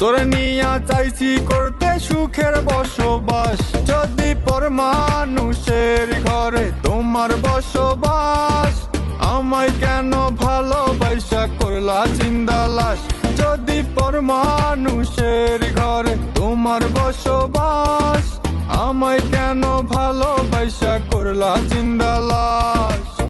তোরে নিয়া চাইছি করতে সুখের বসবাস। যদি পর মানুষের ঘরে তোমার বসবাস, আমায় কেন ভালোবাসা করলা জিন্দালাস যদি পর মানুষের ঘরে তোমার বসবাস, আমায় কেন ভালোবাসা করলা জিন্দালাস